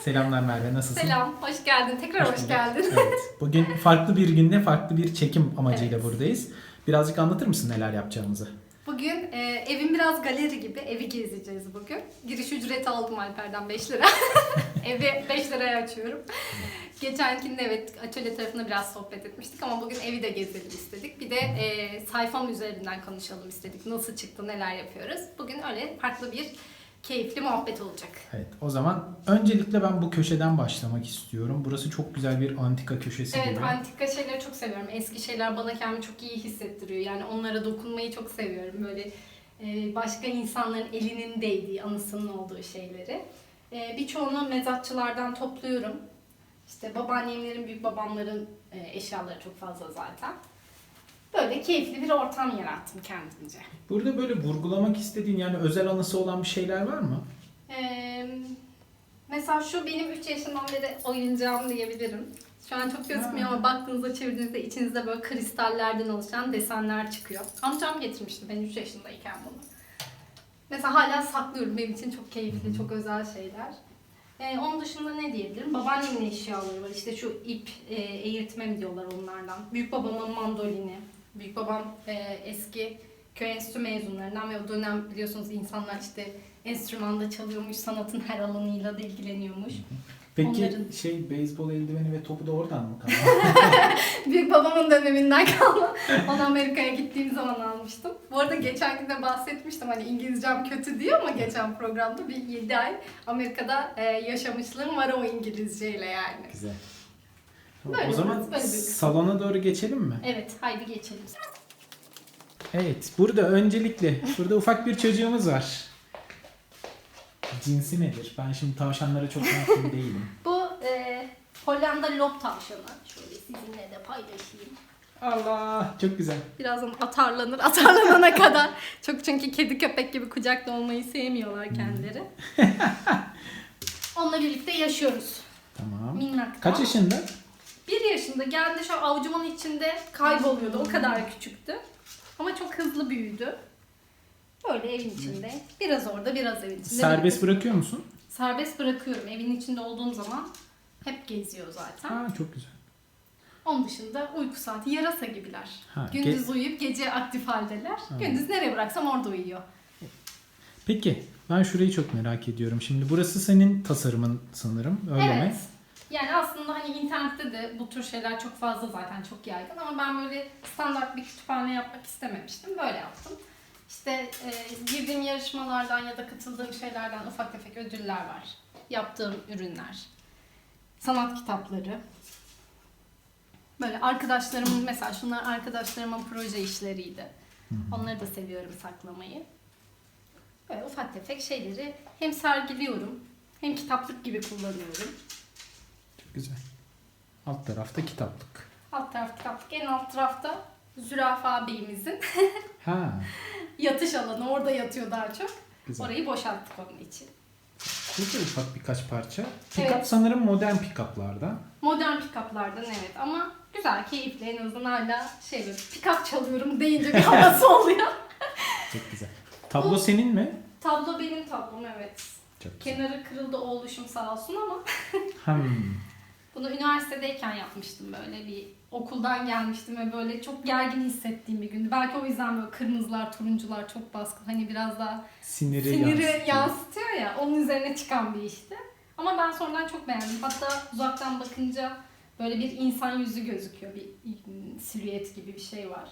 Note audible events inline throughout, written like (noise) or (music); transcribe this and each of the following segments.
Selamlar Merve, nasılsın? Selam, hoş geldin. Tekrar hoş, bulduk. geldin. Evet. Bugün farklı bir günde farklı bir çekim amacıyla Evet. buradayız. Birazcık anlatır mısın neler yapacağımızı? Bugün e, evin biraz galeri gibi evi gezeceğiz bugün. Giriş ücreti aldım Alper'den 5 lira. (laughs) Evi 5 liraya açıyorum. Geçenkinde evet atölye tarafında biraz sohbet etmiştik ama bugün evi de gezelim istedik. Bir de e, sayfam üzerinden konuşalım istedik. Nasıl çıktı, neler yapıyoruz. Bugün öyle farklı bir keyifli muhabbet olacak. Evet, o zaman öncelikle ben bu köşeden başlamak istiyorum. Burası çok güzel bir antika köşesi Evet, gibi. antika şeyleri çok seviyorum. Eski şeyler bana kendimi çok iyi hissettiriyor. Yani onlara dokunmayı çok seviyorum. Böyle e, başka insanların elinin değdiği, anısının olduğu şeyleri. E, birçoğunu mezatçılardan topluyorum. İşte babaannemlerin, büyük babamların e, eşyaları çok fazla zaten. Böyle keyifli bir ortam yarattım kendimce. Burada böyle vurgulamak istediğin yani özel anısı olan bir şeyler var mı? Ee, mesela şu benim 3 yaşından beri oyuncağım diyebilirim. Şu an çok gözükmüyor ama baktığınızda çevirdiğinizde içinizde böyle kristallerden oluşan desenler çıkıyor. Amcam getirmişti ben 3 yaşındayken bunu. Mesela hala saklıyorum. Benim için çok keyifli, çok özel şeyler. Ee, onun dışında ne diyebilirim? Babaannemin eşyaları var. İşte şu ip, e, eğirtme mi diyorlar onlardan. Büyük babamın mandolini. Büyük babam e, eski köy enstitü mezunlarından ve o dönem biliyorsunuz insanlar işte enstrümanda çalıyormuş, sanatın her alanıyla da ilgileniyormuş. Peki Onların- şey beyzbol eldiveni ve topu da oradan mı kaldı? (laughs) Büyük babamın döneminden kalma. Onu Amerika'ya gittiğim zaman almıştım. Bu arada geçen gün de bahsetmiştim hani İngilizcem kötü diyor ama geçen programda bir 7 ay Amerika'da e, yaşamışlığım var o İngilizceyle yani. Güzel. Böyle o zaman böyle salona doğru geçelim mi? Evet haydi geçelim. Evet, burada öncelikle burada ufak bir çocuğumuz var. Cinsi nedir? Ben şimdi tavşanlara çok hakim (laughs) değilim. Bu e, Hollanda lob tavşanı. Şöyle sizinle de paylaşayım. Allah, çok güzel. Birazdan atarlanır. Atarlanana kadar. Çok çünkü kedi köpek gibi kucakta olmayı sevmiyorlar kendileri. (laughs) Onunla birlikte yaşıyoruz. Tamam. Minnak. Kaç yaşında? Bir yaşında geldi şu avucumun içinde kayboluyordu. O kadar küçüktü. Ama çok hızlı büyüdü. Böyle evin içinde. Biraz orada biraz evin içinde. Serbest bırakıyor musun? Serbest bırakıyorum. Evin içinde olduğum zaman hep geziyor zaten. Ha, çok güzel. Onun dışında uyku saati yarasa gibiler. Ha, Gündüz uyuyup gece aktif haldeler. Gündüz nereye bıraksam orada uyuyor. Peki, ben şurayı çok merak ediyorum. Şimdi burası senin tasarımın sanırım, öyle evet. mi? Yani aslında hani internette de bu tür şeyler çok fazla zaten çok yaygın ama ben böyle standart bir kütüphane yapmak istememiştim. Böyle yaptım. İşte e, girdiğim yarışmalardan ya da katıldığım şeylerden ufak tefek ödüller var. Yaptığım ürünler. Sanat kitapları. Böyle arkadaşlarımın mesela şunlar arkadaşlarımın proje işleriydi. Onları da seviyorum saklamayı. Böyle ufak tefek şeyleri hem sergiliyorum hem kitaplık gibi kullanıyorum. Güzel. Alt tarafta kitaplık. Alt taraf kitaplık. En alt tarafta Zürafa Bey'imizin (laughs) Ha, yatış alanı. Orada yatıyor daha çok. güzel. Orayı boşalttık onun için. Burada ufak birkaç parça. Pick-up Evet. sanırım modern pick-up'larda. Modern pick-up'lardan evet ama güzel, keyifli. En azından hala şey böyle pick-up çalıyorum deyince bir (laughs) havası oluyor. Çok güzel. Tablo senin mi? Tablo benim tablom evet. Çok güzel. Kenarı kırıldı oğluşum sağ olsun ama Hmm. (laughs) bunu üniversitedeyken yapmıştım böyle bir okuldan gelmiştim ve böyle çok gergin hissettiğim bir gündü. Belki o yüzden böyle kırmızılar, turuncular çok baskın. Hani biraz daha Siniri, siniri yansıtıyor. yansıtıyor ya onun üzerine çıkan bir işti. Ama ben sonradan çok beğendim. Hatta uzaktan bakınca böyle bir insan yüzü gözüküyor. Bir mm, silüet gibi bir şey var.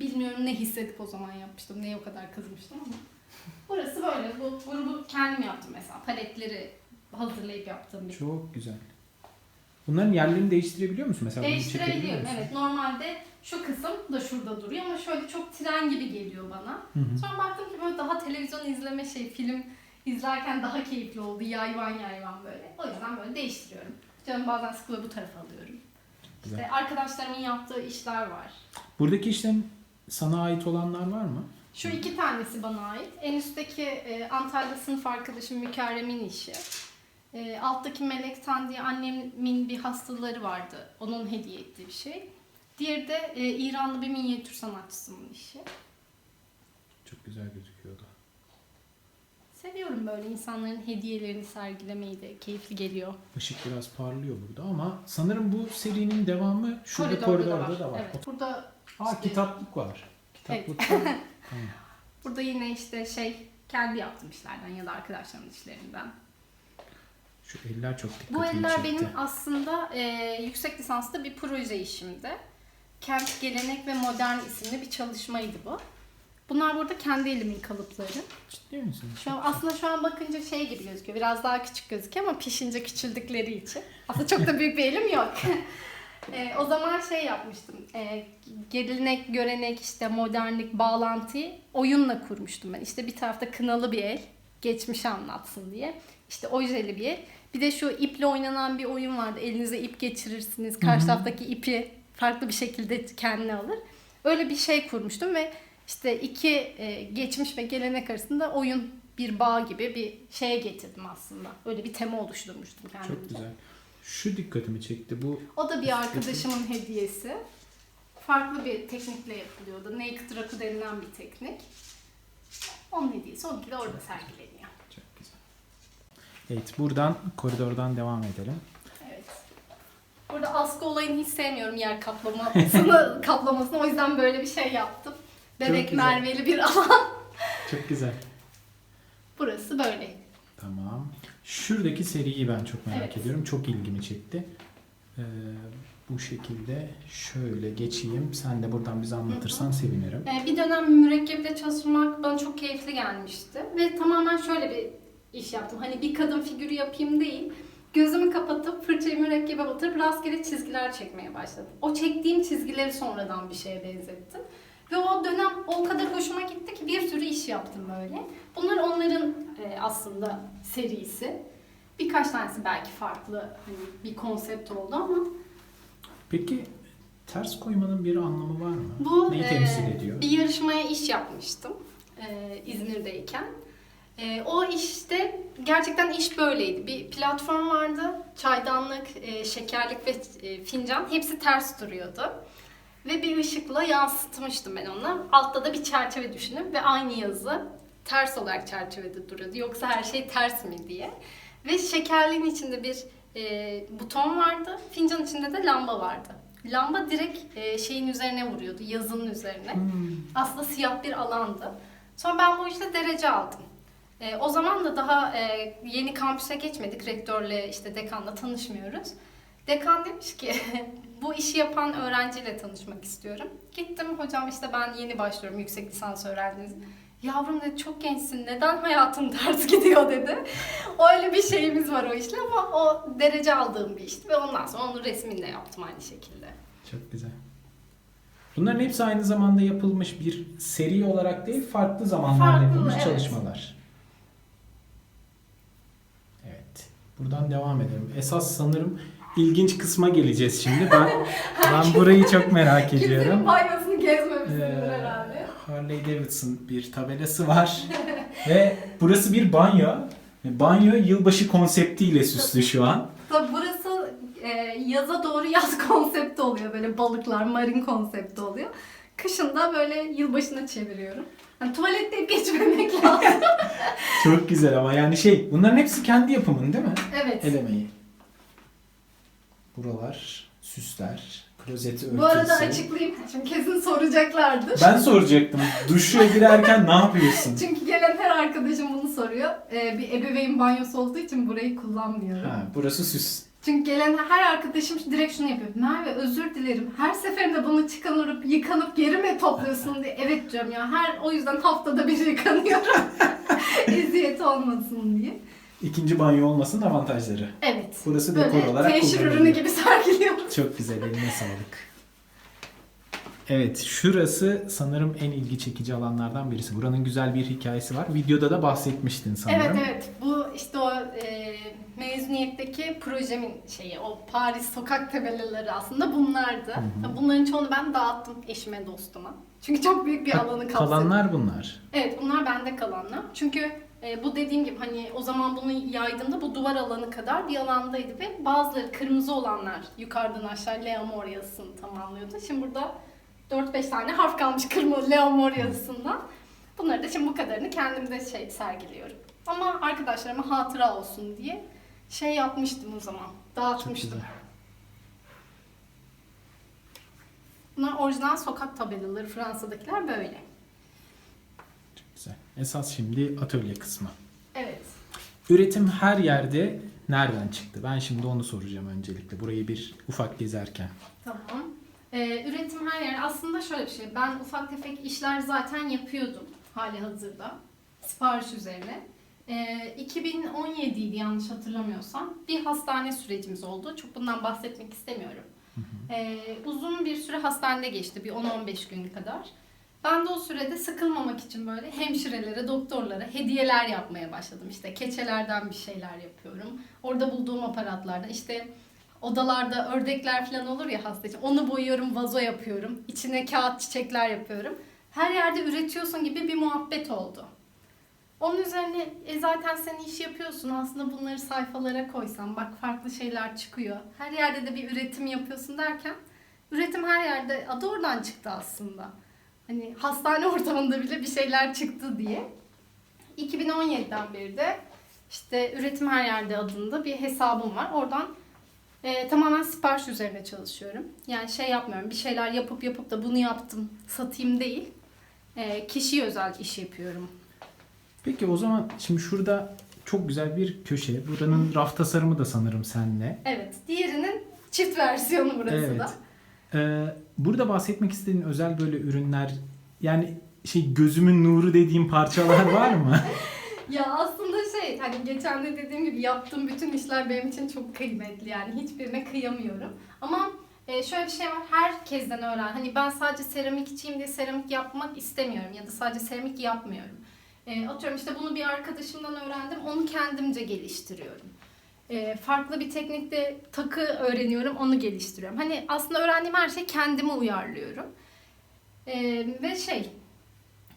Bilmiyorum ne hissedip o zaman yapmıştım. Neye o kadar kızmıştım ama. Burası böyle. Bu grubu kendim yaptım mesela. Paletleri hazırlayıp yaptığım bir Çok güzel. Bunların yerlerini değiştirebiliyor musun? Mesela Değiştirebiliyorum musun? evet. Normalde şu kısım da şurada duruyor ama şöyle çok tren gibi geliyor bana. Hı hı. Sonra baktım ki böyle daha televizyon izleme şey, film izlerken daha keyifli oldu. Yayvan yayvan böyle. O yüzden böyle değiştiriyorum. Canım bazen sıkılıyor bu tarafa alıyorum. Güzel. İşte arkadaşlarımın yaptığı işler var. Buradaki işlerin sana ait olanlar var mı? Şu iki tanesi bana ait. En üstteki e, Antalya sınıf arkadaşım Mükerrem'in işi. E, alttaki Melek Tan diye annemin bir hastaları vardı. Onun hediye ettiği bir şey. Diğeri de e, İranlı bir minyatür sanatçısının işi. Çok güzel gözüküyordu. Seviyorum böyle insanların hediyelerini sergilemeyi de keyifli geliyor. Işık biraz parlıyor burada ama sanırım bu serinin devamı şurada Koridorda koridorda da var. Evet. Burada Aa işte- kitaplık var. Evet. Kitaplıkta (laughs) tamam. burada yine işte şey kendi yaptığım işlerden ya da arkadaşlarımın işlerinden. Şu eller çok dikkatimi Bu eller çekti. benim aslında e, yüksek lisanslı bir proje işimdi. Kent Gelenek ve Modern isimli bir çalışmaydı bu. Bunlar burada kendi elimin kalıpları. Ciddi misin? Şu an, aslında şu an bakınca şey gibi gözüküyor. Biraz daha küçük gözüküyor ama pişince küçüldükleri için. Aslında çok da büyük bir elim yok. (laughs) E, o zaman şey yapmıştım. E, gelenek, görenek, işte modernlik, bağlantıyı oyunla kurmuştum ben. İşte bir tarafta kınalı bir el, geçmişi anlatsın diye. İşte ojeli bir el. Bir de şu iple oynanan bir oyun vardı. Elinize ip geçirirsiniz. Karşı Hı hı. taraftaki ipi farklı bir şekilde kendine alır. Öyle bir şey kurmuştum ve işte iki e, geçmiş ve gelenek arasında oyun bir bağ gibi bir şeye getirdim aslında. Öyle bir tema oluşturmuştum kendimce. Çok güzel. Şu dikkatimi çekti. Bu O da bir arkadaşımın hediyesi. Farklı bir teknikle yapılıyordu. Naked Raku denilen bir teknik. Onun hediyesi. Onunki de orada sergileniyor. Evet buradan koridordan devam edelim. Evet. Burada askı olayını hiç sevmiyorum yer kaplamasını, (laughs) kaplamasını. O yüzden böyle bir şey yaptım. Bebek güzel. merveli bir alan. Çok güzel. Burası böyle. Tamam. Şuradaki seriyi ben çok merak Evet. ediyorum. Çok ilgimi çekti. Ee, bu şekilde şöyle geçeyim. Sen de buradan bize anlatırsan sevinirim. Ee, Bir dönem mürekkebide çalışmak bana çok keyifli gelmişti. Ve tamamen şöyle bir iş yaptım. Hani bir kadın figürü yapayım değil. Gözümü kapatıp fırçayı mürekkebe batırıp rastgele çizgiler çekmeye başladım. O çektiğim çizgileri sonradan bir şeye benzettim. Ve o dönem o kadar hoşuma gitti ki bir sürü iş yaptım böyle. Bunlar onların e, aslında serisi. Birkaç tanesi belki farklı hani bir konsept oldu ama Peki ters koymanın bir anlamı var mı? Bu Neyi e, temsil ediyor? bir yarışmaya iş yapmıştım e, İzmir'deyken. E, o işte gerçekten iş böyleydi. Bir platform vardı. Çaydanlık, e, şekerlik ve e, fincan hepsi ters duruyordu. Ve bir ışıkla yansıtmıştım ben onu. Altta da bir çerçeve düşünün ve aynı yazı ters olarak çerçevede duruyordu. Yoksa her şey ters mi diye. Ve şekerliğin içinde bir e, buton vardı. Fincan içinde de lamba vardı. Lamba direkt e, şeyin üzerine vuruyordu, yazının üzerine. Hmm. Aslında siyah bir alandı. Sonra ben bu işte derece aldım. E, o zaman da daha e, yeni kampüse geçmedik. Rektörle işte dekanla tanışmıyoruz. Dekan demiş ki (laughs) bu işi yapan öğrenciyle tanışmak istiyorum. Gittim hocam işte ben yeni başlıyorum yüksek lisans öğrenciniz. Yavrum dedi çok gençsin neden hayatın (laughs) ters gidiyor dedi. Öyle bir şeyimiz var o işle ama o derece aldığım bir işti ve ondan sonra onun resmini de yaptım aynı şekilde. Çok güzel. Bunların hepsi aynı zamanda yapılmış bir seri olarak değil, farklı zamanlarda Farklı, yapılmış evet. çalışmalar. Evet. Buradan devam edelim. Esas sanırım ilginç kısma geleceğiz şimdi. Ben (laughs) ben burayı çok merak ediyorum. Kimsenin banyosunu gezmemişsindir Ee, herhalde. Harley Davidson bir tabelası var. (laughs) Ve burası bir banyo. Banyo yılbaşı konseptiyle süslü şu an. Tabii burası e, yaza doğru yaz (laughs) konsepti oluyor. Böyle balıklar, marin konsepti oluyor. Kışın da böyle yılbaşına çeviriyorum. Hani tuvalette geçmemek lazım. (laughs) Çok güzel ama yani şey bunların hepsi kendi yapımın değil mi? evet. El emeği. Buralar, süsler, klozet örtüsü. Bu arada açıklayayım. Şimdi kesin soracaklardır. Ben soracaktım. Duşa girerken ne yapıyorsun? (laughs) Çünkü gelen her arkadaşım bunu soruyor. E, bir ebeveyn banyosu olduğu için burayı kullanmıyorum. Ha, burası süs. Çünkü gelen her arkadaşım direkt şunu yapıyor. Merve özür dilerim. Her seferinde bunu çıkanıp yıkanıp geri mi topluyorsun diye. Evet diyorum ya. Her o yüzden haftada bir yıkanıyorum. (laughs) Eziyet olmasın diye. İkinci banyo olmasının avantajları. Evet. Burası dekor Böyle olarak teşhir ürünü gibi sergiliyorum. Çok güzel, eline sağlık. Evet, şurası sanırım en ilgi çekici alanlardan birisi. Buranın güzel bir hikayesi var. Videoda da bahsetmiştin sanırım. Evet evet. Bu mezuniyetteki projemin şeyi. O Paris sokak tabelaları aslında bunlardı. hı. Bunların çoğunu ben dağıttım eşime dostuma. Çünkü çok büyük bir Ha, alanı kapsadı. Kalanlar bunlar. Evet bunlar bende kalanlar. Çünkü e, bu dediğim gibi hani o zaman bunu yaydığımda bu duvar alanı kadar bir alandaydı ve bazıları kırmızı olanlar yukarıdan aşağı Leamor yazısını tamamlıyordu. Şimdi burada 4-5 tane harf kalmış kırmızı Leamor yazısından. Bunları da şimdi bu kadarını kendimde şey sergiliyorum. Ama arkadaşlarıma hatıra olsun diye şey yapmıştım o zaman. Dağıtmıştım. Bunlar orijinal sokak tabelaları Fransa'dakiler böyle. Çok güzel. Esas şimdi atölye kısmı. Evet. Üretim her yerde nereden çıktı? Ben şimdi onu soracağım öncelikle. Burayı bir ufak gezerken. Tamam. Ee, üretim her yer. Aslında şöyle bir şey. Ben ufak tefek işler zaten yapıyordum hali hazırda. Sipariş üzerine. Ee, 2017 idi yanlış hatırlamıyorsam. Bir hastane sürecimiz oldu. Çok bundan bahsetmek istemiyorum. Ee, uzun bir süre hastanede geçti. Bir 10-15 gün kadar. Ben de o sürede sıkılmamak için böyle hemşirelere, doktorlara hediyeler yapmaya başladım. İşte keçelerden bir şeyler yapıyorum. Orada bulduğum aparatlarda işte odalarda ördekler falan olur ya hasta için. Onu boyuyorum, vazo yapıyorum. İçine kağıt çiçekler yapıyorum. Her yerde üretiyorsun gibi bir muhabbet oldu. Onun üzerine e zaten sen iş yapıyorsun. Aslında bunları sayfalara koysan bak farklı şeyler çıkıyor. Her yerde de bir üretim yapıyorsun derken üretim her yerde adı oradan çıktı aslında. Hani hastane (laughs) ortamında bile bir şeyler çıktı diye. 2017'den beri de işte üretim her yerde adında bir hesabım var. Oradan e, tamamen sipariş üzerine çalışıyorum. Yani şey yapmıyorum. Bir şeyler yapıp yapıp da bunu yaptım, satayım değil. E, kişiye özel iş yapıyorum. Peki o zaman şimdi şurada çok güzel bir köşe. Buranın raf tasarımı da sanırım senle. Evet. Diğerinin çift versiyonu burası Evet. da. Ee, burada bahsetmek istediğin özel böyle ürünler yani şey gözümün nuru dediğim parçalar var mı? (laughs) (laughs) Ya aslında şey hani geçen de dediğim gibi yaptığım bütün işler benim için çok kıymetli yani hiçbirine kıyamıyorum. Ama e, şöyle bir şey var herkesten öğren. Hani ben sadece seramikçiyim diye seramik yapmak istemiyorum ya da sadece seramik yapmıyorum. E, atıyorum işte bunu bir arkadaşımdan öğrendim onu kendimce geliştiriyorum. E, farklı bir teknikte takı öğreniyorum onu geliştiriyorum. Hani aslında öğrendiğim her şeyi kendime uyarlıyorum. E, ve şey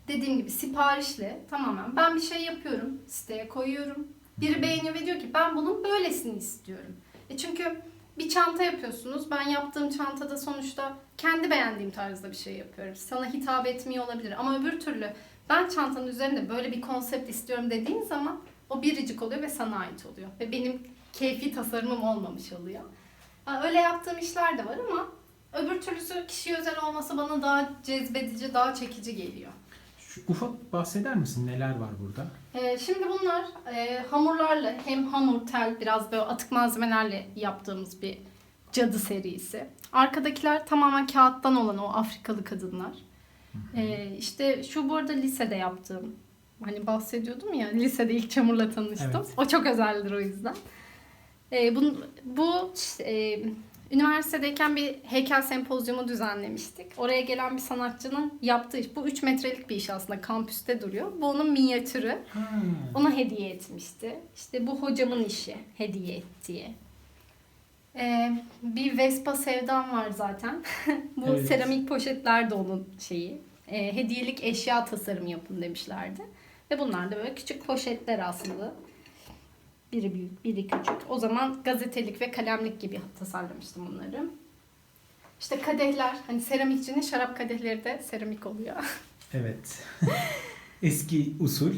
dediğim gibi siparişle tamamen ben bir şey yapıyorum, siteye koyuyorum. Biri beğeniyor ve diyor ki ben bunun böylesini istiyorum. E çünkü bir çanta yapıyorsunuz. Ben yaptığım çantada sonuçta kendi beğendiğim tarzda bir şey yapıyorum. Sana hitap etmiyor olabilir ama öbür türlü ben çantanın üzerinde böyle bir konsept istiyorum dediğin zaman o biricik oluyor ve sana ait oluyor. Ve benim keyfi tasarımım olmamış oluyor. Öyle yaptığım işler de var ama öbür türlüsü kişiye özel olması bana daha cezbedici, daha çekici geliyor. Şu ufak bahseder misin neler var burada? Ee, şimdi bunlar e, hamurlarla hem hamur, tel, biraz böyle atık malzemelerle yaptığımız bir cadı serisi. Arkadakiler tamamen kağıttan olan o Afrikalı kadınlar. Ee, işte şu bu arada lisede yaptığım. Hani bahsediyordum ya lisede ilk çamurla tanıştım. Evet. O çok özeldir o yüzden. Ee, bu bu e, üniversitedeyken bir heykel sempozyumu düzenlemiştik. Oraya gelen bir sanatçının yaptığı iş. Bu 3 metrelik bir iş aslında kampüste duruyor. Bu onun minyatürü. Ha, Ona hediye etmişti. İşte bu hocamın işi hediye ettiği. Ee, bir Vespa sevdam var zaten. (laughs) bu Evet. seramik poşetler de onun şeyi. Ee, hediyelik eşya tasarımı yapın demişlerdi. Ve bunlar da böyle küçük poşetler aslında. Biri büyük, biri küçük. O zaman gazetelik ve kalemlik gibi tasarlamıştım bunları. İşte kadehler, hani seramikçinin şarap kadehleri de seramik oluyor. (laughs) evet. (laughs) Eski usul.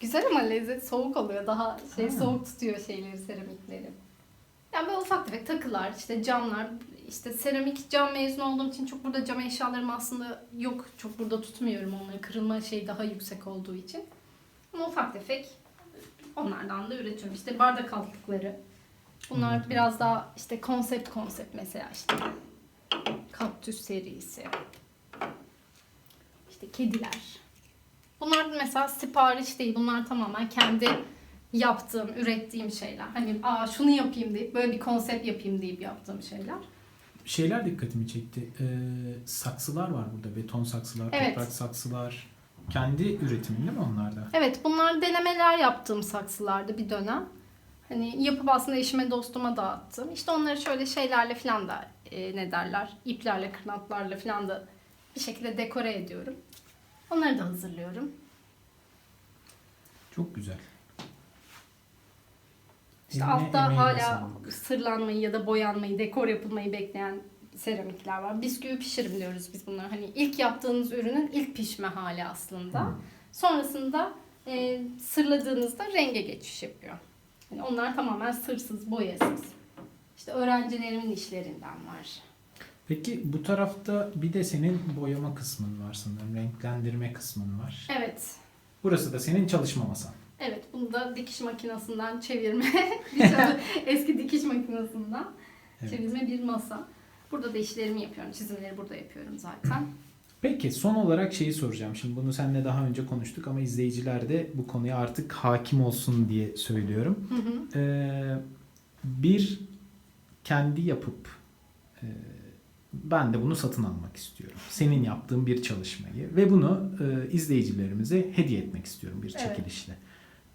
Güzel ama lezzet soğuk oluyor. Daha şey Ha. soğuk tutuyor şeyleri, seramikleri. Yani böyle ufak tefek takılar, işte camlar, işte seramik cam mezunu olduğum için çok burada cam eşyalarım aslında yok. Çok burada tutmuyorum onları. Kırılma şey daha yüksek olduğu için. Ama ufak tefek onlardan da üretiyorum. İşte bardak altlıkları. Bunlar Anladım. biraz daha işte konsept konsept mesela işte. Kaktüs serisi. İşte kediler. Bunlar mesela sipariş değil. Bunlar tamamen kendi yaptığım, ürettiğim şeyler. Hani aa şunu yapayım deyip böyle bir konsept yapayım deyip yaptığım şeyler. Şeyler dikkatimi çekti. Ee, saksılar var burada. Beton saksılar, Evet. toprak saksılar. Kendi üretimin değil mi onlar da? Evet bunlar denemeler yaptığım saksılardı bir dönem. Hani yapıp aslında eşime dostuma dağıttım. İşte onları şöyle şeylerle falan da e, ne derler iplerle kırnatlarla falan da bir şekilde dekore ediyorum. Onları da hazırlıyorum. Çok güzel. İşte Eline, altta hala sağlık. sırlanmayı ya da boyanmayı, dekor yapılmayı bekleyen seramikler var. Bisküvi pişirim diyoruz biz bunları. Hani ilk yaptığınız ürünün ilk pişme hali aslında. Hı. Sonrasında e, sırladığınızda renge geçiş yapıyor. Yani onlar tamamen sırsız, boyasız. İşte öğrencilerimin işlerinden var. Peki bu tarafta bir de senin boyama kısmın var sanırım. Renklendirme kısmın var. Evet. Burası da senin çalışma masan. Evet, bunu da dikiş makinesinden çevirme, (laughs) (laughs) eski dikiş makinesinden Evet. çevirme bir masa. Burada da işlerimi yapıyorum, çizimleri burada yapıyorum zaten. Peki son olarak şeyi soracağım. Şimdi bunu seninle daha önce konuştuk ama izleyiciler de bu konuya artık hakim olsun diye söylüyorum. Hı hı. Ee, bir kendi yapıp e, ben de bunu satın almak istiyorum. Senin yaptığın bir çalışmayı ve bunu e, izleyicilerimize hediye etmek istiyorum bir Evet.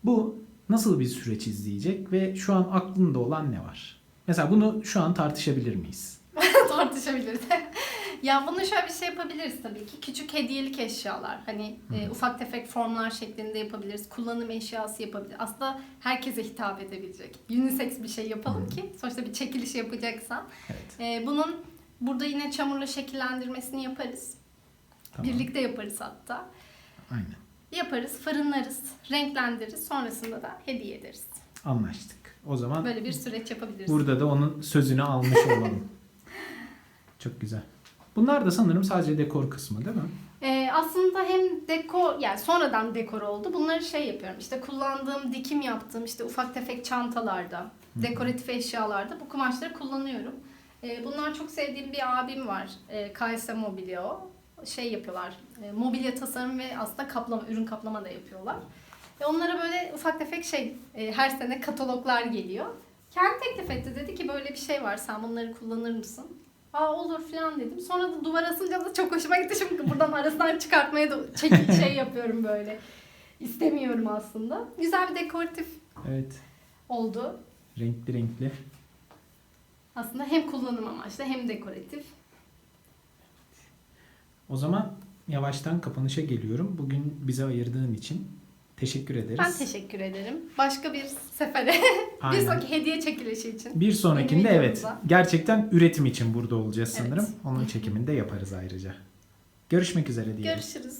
Bu nasıl bir süreç izleyecek ve şu an aklında olan ne var? Mesela bunu şu an tartışabilir miyiz? (laughs) Tartışabiliriz. (laughs) ya bunu şöyle bir şey yapabiliriz tabii ki. Küçük hediyelik eşyalar. Hani e, ufak tefek formlar şeklinde yapabiliriz. Kullanım eşyası yapabiliriz. Aslında herkese hitap edebilecek. Unisex bir şey yapalım ki sonuçta bir çekiliş yapacaksan. Evet. E, bunun burada yine çamurla şekillendirmesini yaparız. Tamam. Birlikte yaparız hatta. Aynen. Yaparız, fırınlarız, renklendiririz. Sonrasında da hediye ederiz. Anlaştık. O zaman Böyle bir süreç yapabiliriz. burada da onun sözünü almış olalım. (laughs) Çok güzel. Bunlar da sanırım sadece dekor kısmı değil mi? Ee, aslında hem dekor yani sonradan dekor oldu. Bunları şey yapıyorum. İşte kullandığım, dikim yaptığım işte ufak tefek çantalarda, dekoratif eşyalarda bu kumaşları kullanıyorum. Ee, bunlar çok sevdiğim bir abim var. Ee, KS Mobilya o. Şey yapıyorlar. e, mobilya tasarım ve aslında kaplama, ürün kaplama da yapıyorlar. Ve onlara böyle ufak tefek şey e, her sene kataloglar geliyor. Kendi teklif etti. Dedi ki böyle bir şey var. Sen bunları kullanır mısın? Aa olur falan dedim. Sonra da duvar asınca da çok hoşuma gitti. Şimdi buradan arasından çıkartmaya da çekil şey yapıyorum böyle. İstemiyorum aslında. Güzel bir dekoratif Evet. oldu. Renkli renkli. Aslında hem kullanım amaçlı hem dekoratif. O zaman yavaştan kapanışa geliyorum. Bugün bize ayırdığın için teşekkür ederiz. Ben teşekkür ederim. Başka bir sefere (laughs) bir sonraki hediye çekilişi için. Bir sonrakinde Yeni evet gerçekten üretim için burada olacağız sanırım. Onun çekimini de yaparız ayrıca. Görüşmek üzere diyelim. Görüşürüz.